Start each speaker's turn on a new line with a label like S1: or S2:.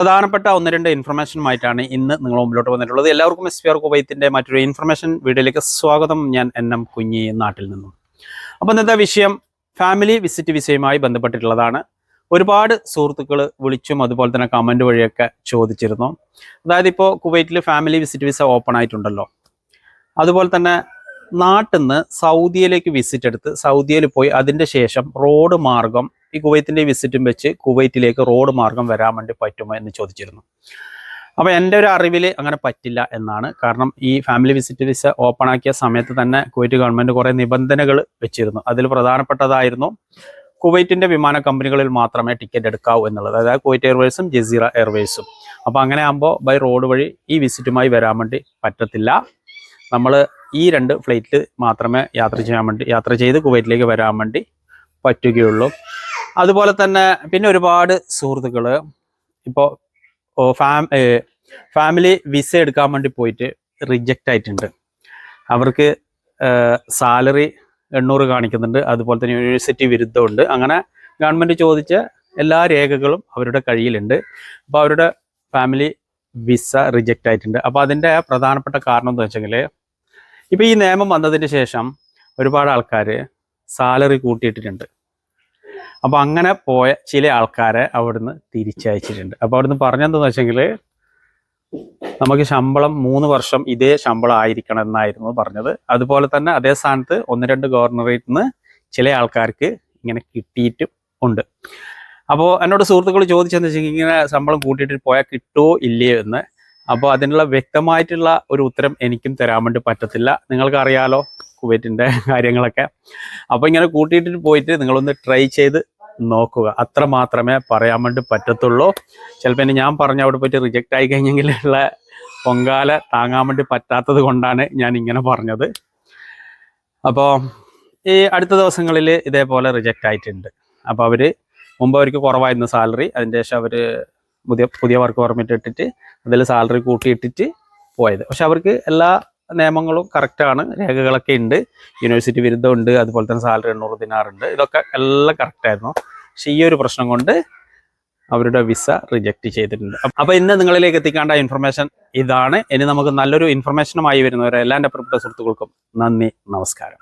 S1: പ്രധാനപ്പെട്ട ഒന്ന് രണ്ട് ഇൻഫർമേഷനുമായിട്ടാണ് ഇന്ന് നിങ്ങൾ മുമ്പിലോട്ട് വന്നിട്ടുള്ളത്. എല്ലാവർക്കും എസ് പി ആർ കുവൈത്തിന്റെ മറ്റൊരു ഇൻഫർമേഷൻ വീഡിയോയിലേക്ക് സ്വാഗതം. ഞാൻ എൻ എം കുഞ്ഞി നാട്ടിൽ നിന്നും. അപ്പോൾ ഇന്നത്തെ വിഷയം ഫാമിലി വിസിറ്റ് വിസയുമായി ബന്ധപ്പെട്ടിട്ടുള്ളതാണ്. ഒരുപാട് സുഹൃത്തുക്കൾ വിളിച്ചും അതുപോലെ തന്നെ കമന്റ് വഴിയൊക്കെ ചോദിച്ചിരുന്നു. അതായത് ഇപ്പോൾ കുവൈറ്റിൽ ഫാമിലി വിസിറ്റ് വിസ ഓപ്പൺ ആയിട്ടുണ്ടല്ലോ. അതുപോലെ തന്നെ നാട്ടിൽ നിന്ന് സൗദിയിലേക്ക് വിസിറ്റ് എടുത്ത് സൗദിയിൽ പോയി അതിന്റെ ശേഷം റോഡ് മാർഗം ഈ കുവൈത്തിന്റെ വിസിറ്റും വെച്ച് കുവൈറ്റിലേക്ക് റോഡ് മാർഗം വരാൻ വേണ്ടി പറ്റുമോ എന്ന് ചോദിച്ചിരുന്നു. അപ്പോൾ എന്റെ ഒരു അറിവിൽ അങ്ങനെ പറ്റില്ല എന്നാണ്. കാരണം ഈ ഫാമിലി വിസിറ്റ് വിസ ഓപ്പൺ ആക്കിയ സമയത്ത് തന്നെ കുവൈറ്റ് ഗവൺമെന്റ് കുറേ നിബന്ധനകൾ വെച്ചിരുന്നു. അതിൽ പ്രധാനപ്പെട്ടതായിരുന്നു കുവൈറ്റിന്റെ വിമാന കമ്പനികളിൽ മാത്രമേ ടിക്കറ്റ് എടുക്കാവൂ എന്നുള്ളത്. അതായത് കുവൈറ്റ് എയർവേസും ജസീറ എയർവേസും അപ്പോൾ അങ്ങനെ ആകുമ്പോൾ ബൈ റോഡ് വഴി ഈ വിസിറ്റുമായി വരാൻ വേണ്ടി പറ്റത്തില്ല. നമ്മൾ ഈ രണ്ട് ഫ്ലൈറ്റിൽ മാത്രമേ യാത്ര ചെയ്യാൻ വേണ്ടി യാത്ര ചെയ്ത് കുവൈറ്റിലേക്ക് വരാൻ വേണ്ടി പറ്റുകയുള്ളൂ. അതുപോലെ തന്നെ പിന്നെ ഒരുപാട് സുഹൃത്തുക്കൾ ഇപ്പോൾ ഫാം ഫാമിലി വിസ എടുക്കാൻ വേണ്ടി പോയിട്ട് റിജക്റ്റ് ആയിട്ടുണ്ട്. അവർക്ക് സാലറി എണ്ണൂറ് കാണിക്കുന്നുണ്ട്. അതുപോലെ തന്നെ യൂണിവേഴ്സിറ്റി വിരുദ്ധമുണ്ട്. അങ്ങനെ ഗവൺമെന്റ് ചോദിച്ച എല്ലാ രേഖകളും അവരുടെ കയ്യിലുണ്ട്. അപ്പോൾ അവരുടെ ഫാമിലി വിസ റിജക്റ്റ് ആയിട്ടുണ്ട്. അപ്പോൾ അതിന്റെ പ്രധാനപ്പെട്ട കാരണം എന്താ വെച്ചെങ്കിൽ ഇപ്പോൾ ഈ നിയമം വന്നതിന് ശേഷം ഒരുപാട് ആൾക്കാർ സാലറി കൂട്ടിയിട്ടിട്ടുണ്ട്. അപ്പോൾ അങ്ങനെ പോയ ചില ആൾക്കാരെ അവിടുന്ന് തിരിച്ചയച്ചിട്ടുണ്ട്. അപ്പോൾ അവിടുന്ന് പറഞ്ഞെന്താന്ന് വെച്ചെങ്കിൽ നമുക്ക് ശമ്പളം മൂന്ന് വർഷം ഇതേ ശമ്പളം ആയിരിക്കണം എന്നായിരുന്നു പറഞ്ഞത്. അതുപോലെ തന്നെ അതേ സ്ഥാനത്ത് ഒന്ന് രണ്ട് ഗവർണറേറ്റിൽ നിന്ന് ചില ആൾക്കാർക്ക് ഇങ്ങനെ കിട്ടിയിട്ടും ഉണ്ട്. അപ്പോൾ എന്നോട് സുഹൃത്തുക്കൾ ചോദിച്ചെന്ന് വെച്ചെങ്കിൽ ഇങ്ങനെ ശമ്പളം കൂട്ടിയിട്ട് പോയാൽ കിട്ടുമോ ഇല്ലയോ എന്ന്. അപ്പോൾ അതിനുള്ള വ്യക്തമായിട്ടുള്ള ഒരു ഉത്തരം എനിക്കും തരാൻ വേണ്ടി പറ്റത്തില്ല. നിങ്ങൾക്കറിയാലോ കുവൈറ്റിന്റെ കാര്യങ്ങളൊക്കെ. അപ്പോൾ ഇങ്ങനെ കൂട്ടിയിട്ട് പോയിട്ട് നിങ്ങളൊന്ന് ട്രൈ ചെയ്ത് നോക്കുക. അത്ര മാത്രമേ പറയാൻ വേണ്ടി പറ്റത്തുള്ളൂ. ചിലപ്പോൾ ഇനി ഞാൻ പറഞ്ഞ അവിടെ പോയിട്ട് റിജക്റ്റ് ആയി കഴിഞ്ഞെങ്കിലുള്ള പൊങ്കാല താങ്ങാൻ വേണ്ടി പറ്റാത്തത് കൊണ്ടാണ് ഞാൻ ഇങ്ങനെ പറഞ്ഞത്. അപ്പോൾ ഈ അടുത്ത ദിവസങ്ങളിൽ ഇതേപോലെ റിജക്റ്റ് ആയിട്ടുണ്ട്. അപ്പോൾ അവർ മുമ്പ് അവർക്ക് കുറവായിരുന്നു സാലറി അതിന്റെ ശേഷം അവർ പുതിയ പുതിയ വർക്ക് പെർമിറ്റ് ഇട്ടിട്ട് അതിൽ സാലറി കൂട്ടിയിട്ടിട്ട് പോയത്. പക്ഷെ അവർക്ക് എല്ലാ നിയമങ്ങളും കറക്റ്റാണ് രേഖകളൊക്കെ ഉണ്ട്. യൂണിവേഴ്സിറ്റി ബിരുദമുണ്ട് അതുപോലെ തന്നെ സാലറി എണ്ണൂറ് ദിനാറുണ്ട്. ഇതൊക്കെ എല്ലാം കറക്റ്റായിരുന്നു പക്ഷേ ഈ ഒരു പ്രശ്നം കൊണ്ട് അവരുടെ വിസ റിജക്റ്റ് ചെയ്തിട്ടുണ്ട്. അപ്പോൾ ഇന്ന് നിങ്ങളിലേക്ക് എത്തിക്കേണ്ട ഇൻഫർമേഷൻ ഇതാണ്. ഇനി നമുക്ക് നല്ലൊരു ഇൻഫർമേഷനുമായി വരുന്നവരെ എല്ലാ എന്റെ പ്രിയപ്പെട്ട സുഹൃത്തുക്കൾക്കും നന്ദി നമസ്കാരം.